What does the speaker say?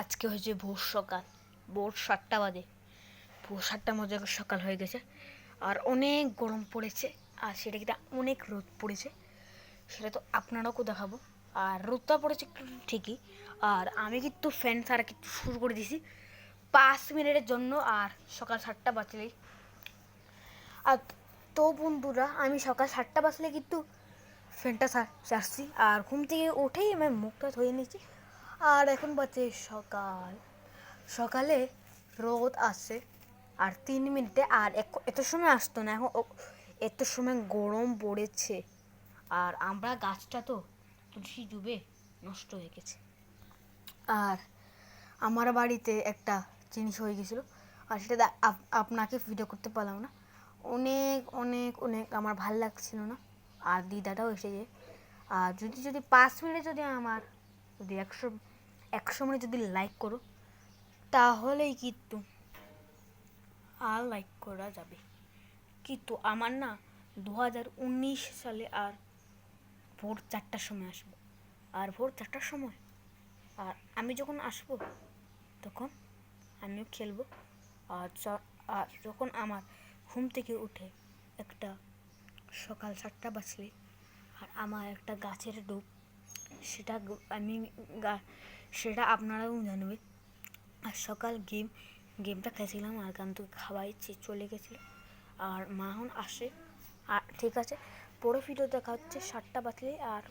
আজকে হয়েছে ভোর সকাল। ভোর সাতটা বাজে। ভোর সাতটা মধ্যে সকাল হয়ে গেছে। আর অনেক গরম পড়েছে। আর সেটা কিন্তু অনেক রোদ পড়েছে। সেটা তো আপনারাও দেখাবো। আর রোদটা পড়েছে ঠিকই। আর আমি কিন্তু ফ্যান সারা কিন্তু শুরু করে দিয়েছি পাঁচ মিনিটের জন্য। আর সকাল সাতটা বাজলেই। আর তো বন্ধুরা, আমি সকাল সাতটা বাজলে কিন্তু ফ্যানটা চাচ্ছি আর ঘুম থেকে উঠেই আমি মুখটা ধুয়ে নিয়েছি। আর এখন বাজে সকাল। সকালে রোদ আসে আর তিন মিনিটে আর এত সময় আসতো না, এখন এত সময় গরম পড়েছে। আর আমরা গাছটা তো তুলসী ডুবে নষ্ট হয়ে গেছে। আর আমার বাড়িতে একটা জিনিস হয়ে গেছিল, আর সেটা আপ- আপনাকে ভিডিও করতে পারলাম না। অনেক অনেক অনেক আমার ভালো লাগছিল না। আর দিদাটাও এসেছে আর যদি যদি পাঁচ মিনিটে যদি আমার যদি একশো একশো মিনিট যদি লাইক করো, তাহলেই কিন্তু আর লাইক করা যাবে। কিন্তু আমার না দু হাজার উনিশ সালে আর ভোর চারটার সময় আসব। আর ভোর চারটার সময় আর আমি যখন আসব, তখন আমিও খেলব। আর আর যখন আমার ঘুম থেকে উঠে একটা সকাল সাতটা বাজলে আর আমার একটা গাছের ডুব সেটা আমি সেটা আপনারাও জানবে। আর সকাল গেম, গেমটা খেয়েছিলাম, আর গান তো খাওয়াই চে- চলে গেছিল আর মা এখন আসে। আর ঠিক আছে, পরে ভিডিও দেখা হচ্ছে সাতটা বাজলে, আর